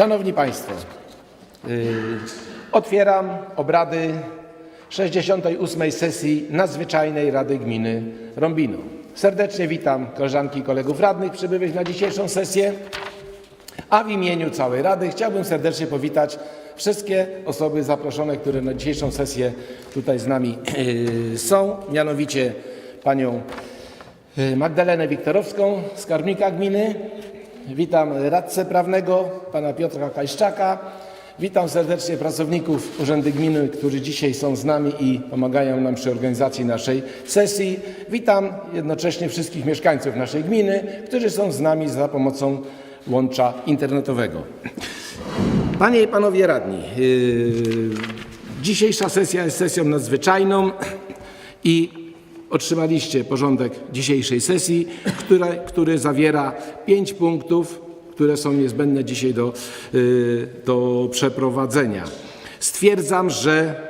Szanowni Państwo, yy, otwieram obrady 68. sesji Nadzwyczajnej Rady Gminy Rąbino. Serdecznie witam koleżanki i kolegów radnych przybyłych na dzisiejszą sesję, a w imieniu całej Rady chciałbym serdecznie powitać wszystkie osoby zaproszone, które na dzisiejszą sesję tutaj z nami yy, są, mianowicie panią yy, Magdalenę Wiktorowską, skarbnika gminy, Witam radcę prawnego, pana Piotra Kajszczaka. Witam serdecznie pracowników Urzędu Gminy, którzy dzisiaj są z nami i pomagają nam przy organizacji naszej sesji. Witam jednocześnie wszystkich mieszkańców naszej gminy, którzy są z nami za pomocą łącza internetowego. Panie i panowie radni, yy, dzisiejsza sesja jest sesją nadzwyczajną i otrzymaliście porządek dzisiejszej sesji, które, który zawiera pięć punktów, które są niezbędne dzisiaj do, yy, do przeprowadzenia. Stwierdzam, że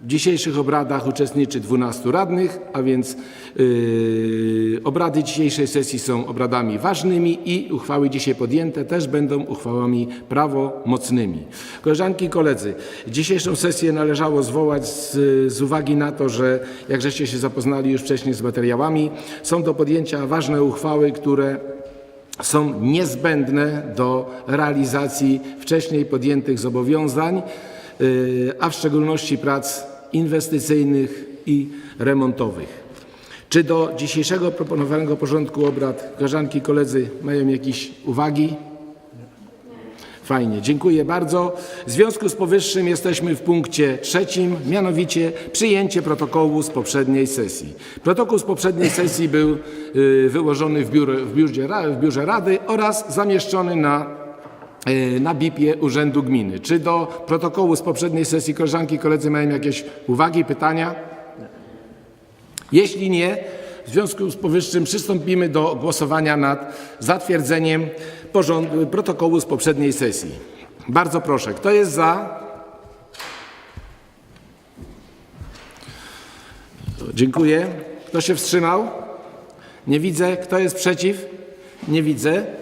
w dzisiejszych obradach uczestniczy 12 radnych, a więc yy, obrady dzisiejszej sesji są obradami ważnymi i uchwały dzisiaj podjęte też będą uchwałami prawomocnymi. Koleżanki i koledzy, dzisiejszą sesję należało zwołać z, z uwagi na to, że jak żeście się zapoznali już wcześniej z materiałami, są do podjęcia ważne uchwały, które są niezbędne do realizacji wcześniej podjętych zobowiązań, yy, a w szczególności prac inwestycyjnych i remontowych. Czy do dzisiejszego proponowanego porządku obrad koleżanki i koledzy mają jakieś uwagi? Fajnie, dziękuję bardzo. W związku z powyższym jesteśmy w punkcie trzecim, mianowicie przyjęcie protokołu z poprzedniej sesji. Protokół z poprzedniej sesji był y, wyłożony w, biurze, w, biurze, Rady oraz zamieszczony na, na BIP-ie Urzędu Gminy. Czy do protokołu z poprzedniej sesji koleżanki i koledzy mają jakieś uwagi, pytania? Jeśli nie, w związku z powyższym przystąpimy do głosowania nad zatwierdzeniem protokołu z poprzedniej sesji. Bardzo proszę, kto jest za? Dziękuję. Kto się wstrzymał? Nie widzę. Kto jest przeciw? Nie widzę.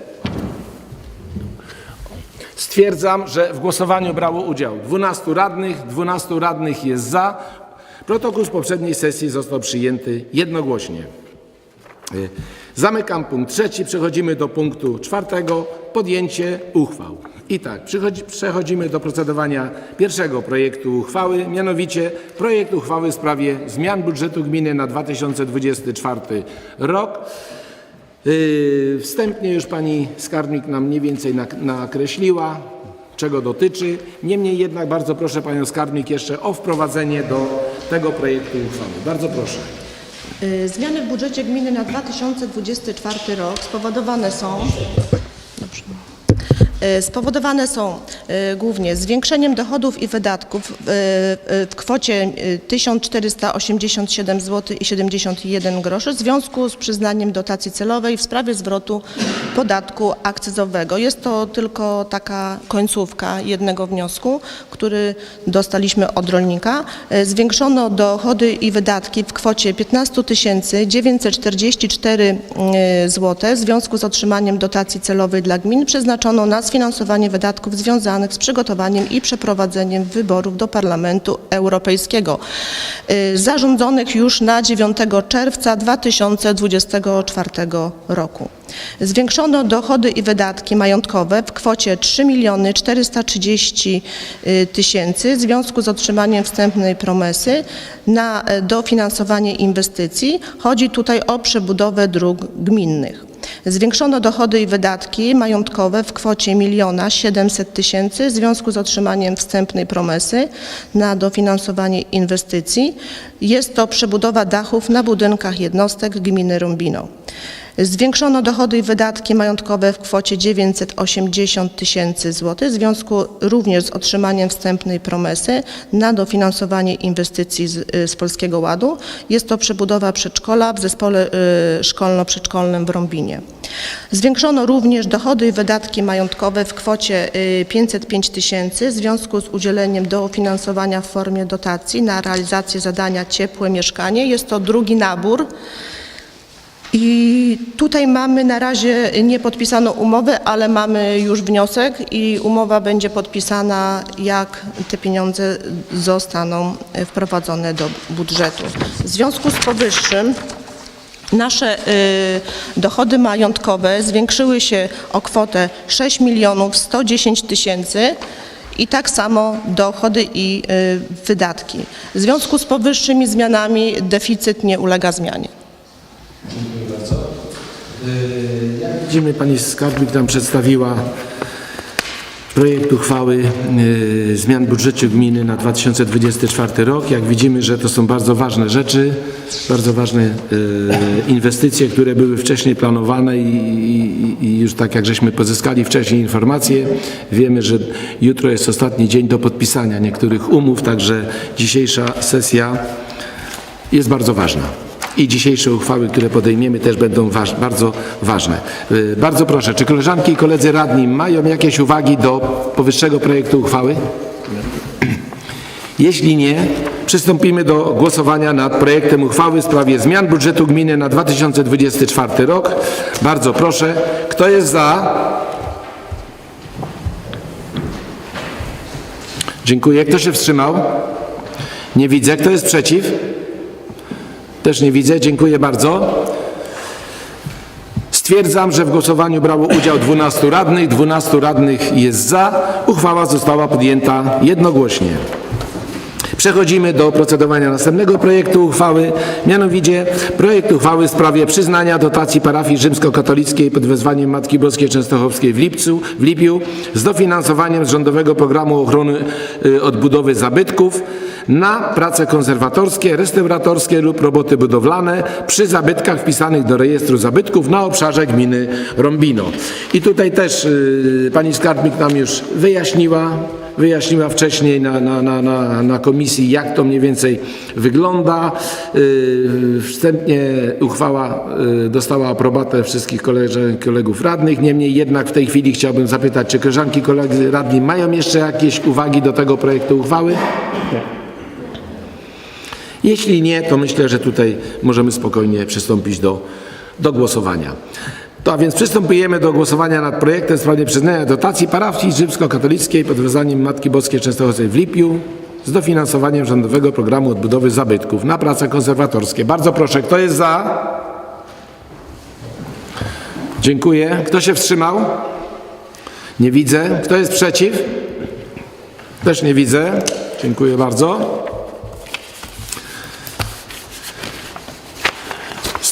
Stwierdzam, że w głosowaniu brało udział 12 radnych, 12 radnych jest za. Protokół z poprzedniej sesji został przyjęty jednogłośnie. Y, Zamykam punkt trzeci, przechodzimy do punktu czwartego, podjęcie uchwał. I tak, przechodzimy do procedowania pierwszego projektu uchwały, mianowicie projekt uchwały w sprawie zmian budżetu gminy na 2024 rok. Yy, Wstępnie już pani skarbnik nam mniej więcej nak- nakreśliła, czego dotyczy. Niemniej jednak bardzo proszę panią skarbnik jeszcze o wprowadzenie do tego projektu uchwały. Bardzo proszę. Y, Zmiany w budżecie gminy na 2024 rok spowodowane są Spowodowane są y, głównie zwiększeniem dochodów i wydatków y, y, w kwocie y, 1487 zł i 71 groszy w związku z przyznaniem dotacji celowej w sprawie zwrotu podatku akcyzowego. Jest to tylko taka końcówka jednego wniosku, który dostaliśmy od rolnika. Y, Zwiększono dochody i wydatki w kwocie 15 944 zł w związku z otrzymaniem dotacji celowej dla gmin przeznaczono na sfinansowanie wydatków związanych z przygotowaniem i przeprowadzeniem wyborów do Parlamentu Europejskiego y, zarządzonych już na 9 czerwca 2024 roku. Zwiększono dochody i wydatki majątkowe w kwocie 3 430 tysięcy w związku z otrzymaniem wstępnej promesy na e, dofinansowanie inwestycji. Chodzi tutaj o przebudowę dróg gminnych. Zwiększono dochody i wydatki majątkowe w kwocie 1 700 tysięcy w związku z otrzymaniem wstępnej promesy na dofinansowanie inwestycji. Jest to przebudowa dachów na budynkach jednostek gminy Rumbino. Zwiększono dochody i wydatki majątkowe w kwocie 980 tysięcy złotych w związku również z otrzymaniem wstępnej promesy na dofinansowanie inwestycji z, y, z Polskiego Ładu. Jest to przebudowa przedszkola w zespole y, szkolno-przedszkolnym w Rąbinie. Zwiększono również dochody i wydatki majątkowe w kwocie y, 505 tysięcy w związku z udzieleniem dofinansowania w formie dotacji na realizację zadania ciepłe mieszkanie. Jest to drugi nabór I tutaj mamy na razie niepodpisaną umowę, ale mamy już wniosek i umowa będzie podpisana, jak te pieniądze zostaną wprowadzone do budżetu. W związku z powyższym nasze y, dochody majątkowe zwiększyły się o kwotę 6 milionów 110 tysięcy i tak samo dochody i y, wydatki. W związku z powyższymi zmianami deficyt nie ulega zmianie. Widzimy, pani skarbnik nam przedstawiła projekt uchwały y, zmian budżetu gminy na 2024 rok. Jak widzimy, że to są bardzo ważne rzeczy, bardzo ważne y, inwestycje, które były wcześniej planowane i, i, i już tak jak żeśmy pozyskali wcześniej informacje, wiemy, że jutro jest ostatni dzień do podpisania niektórych umów, także dzisiejsza sesja jest bardzo ważna. I dzisiejsze uchwały, które podejmiemy, też będą waż, bardzo ważne. Y, Bardzo proszę, czy koleżanki i koledzy radni mają jakieś uwagi do powyższego projektu uchwały? Jeśli nie, przystąpimy do głosowania nad projektem uchwały w sprawie zmian budżetu gminy na 2024 rok. Bardzo proszę, kto jest za? Dziękuję. Kto się wstrzymał? Nie widzę. Kto jest przeciw? Też nie widzę. Dziękuję bardzo. Stwierdzam, że w głosowaniu brało udział 12 radnych. 12 radnych jest za. Uchwała została podjęta jednogłośnie. Przechodzimy do procedowania następnego projektu uchwały, mianowicie projekt uchwały w sprawie przyznania dotacji parafii rzymskokatolickiej pod wezwaniem Matki Boskiej Częstochowskiej w Lipcu, w Lipiu z dofinansowaniem z Rządowego Programu Ochrony y, Odbudowy Zabytków na prace konserwatorskie, restauratorskie lub roboty budowlane przy zabytkach wpisanych do rejestru zabytków na obszarze gminy Rąbino. I tutaj też y, pani skarbnik nam już wyjaśniła, wyjaśniła wcześniej na, na, na, na, na komisji, jak to mniej więcej wygląda. Yy, Wstępnie uchwała yy, dostała aprobatę wszystkich koleżanek, kolegów radnych. Niemniej jednak w tej chwili chciałbym zapytać, czy koleżanki, koledzy radni mają jeszcze jakieś uwagi do tego projektu uchwały? Jeśli nie, to myślę, że tutaj możemy spokojnie przystąpić do, do głosowania. To a więc przystępujemy do głosowania nad projektem w sprawie przyznania dotacji parafii rzymskokatolickiej pod wezwaniem Matki Boskiej Częstochowskiej w Lipiu z dofinansowaniem Rządowego Programu Odbudowy Zabytków na prace konserwatorskie. Bardzo proszę, kto jest za? Dziękuję. Kto się wstrzymał? Nie widzę. Kto jest przeciw? Też nie widzę. Dziękuję bardzo.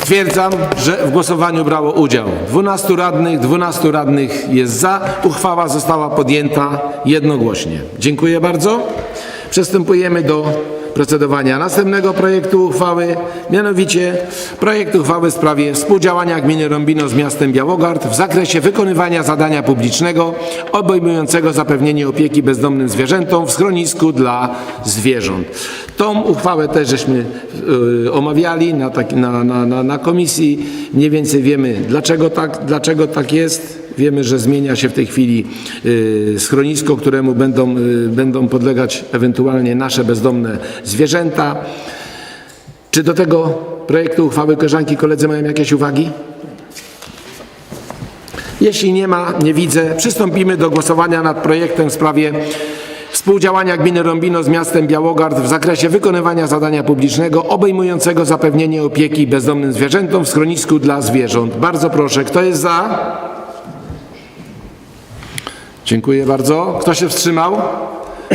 Stwierdzam, że w głosowaniu brało udział 12 radnych, 12 radnych jest za. Uchwała została podjęta jednogłośnie. Dziękuję bardzo. Przystępujemy do procedowania następnego projektu uchwały, mianowicie projekt uchwały w sprawie współdziałania gminy Rąbino z miastem Białogard w zakresie wykonywania zadania publicznego obejmującego zapewnienie opieki bezdomnym zwierzętom w schronisku dla zwierząt. Tą uchwałę też żeśmy y, omawiali na, taki, na, na, na, na komisji. Mniej więcej wiemy, dlaczego tak, dlaczego tak jest. Wiemy, że zmienia się w tej chwili y, schronisko, któremu będą, y, będą podlegać ewentualnie nasze bezdomne zwierzęta. Czy do tego projektu uchwały koleżanki i koledzy mają jakieś uwagi? Jeśli nie ma, nie widzę, przystąpimy do głosowania nad projektem w sprawie współdziałania gminy Rąbino z miastem Białogard w zakresie wykonywania zadania publicznego obejmującego zapewnienie opieki bezdomnym zwierzętom w schronisku dla zwierząt. Bardzo proszę, kto jest za? Dziękuję bardzo. Kto się wstrzymał?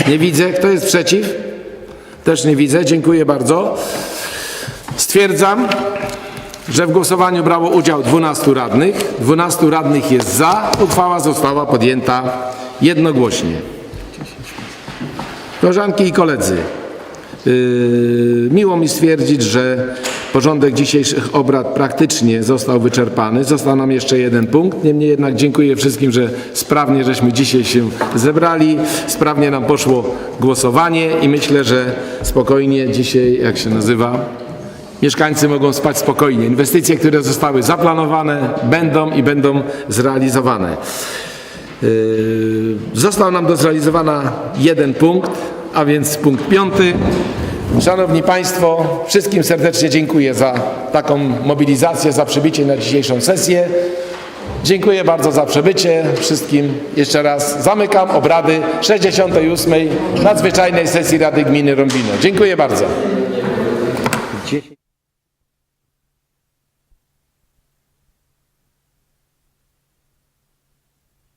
Nie widzę. Kto jest przeciw? Też nie widzę. Dziękuję bardzo. Stwierdzam, że w głosowaniu brało udział 12 radnych. 12 radnych jest za. Uchwała została podjęta jednogłośnie. Koleżanki i koledzy, yy, miło mi stwierdzić, że porządek dzisiejszych obrad praktycznie został wyczerpany. Został nam jeszcze jeden punkt. Niemniej jednak dziękuję wszystkim, że sprawnie żeśmy dzisiaj się zebrali. Sprawnie nam poszło głosowanie i myślę, że spokojnie dzisiaj, jak się nazywa, Mieszkańcy mogą spać spokojnie. Inwestycje, które zostały zaplanowane, będą i będą zrealizowane. Yy, Został nam do zrealizowania jeden punkt, a więc punkt piąty. Szanowni Państwo, wszystkim serdecznie dziękuję za taką mobilizację, za przybycie na dzisiejszą sesję. Dziękuję bardzo za przybycie. Wszystkim jeszcze raz zamykam obrady 68. nadzwyczajnej sesji Rady Gminy Rąbino. Dziękuję bardzo.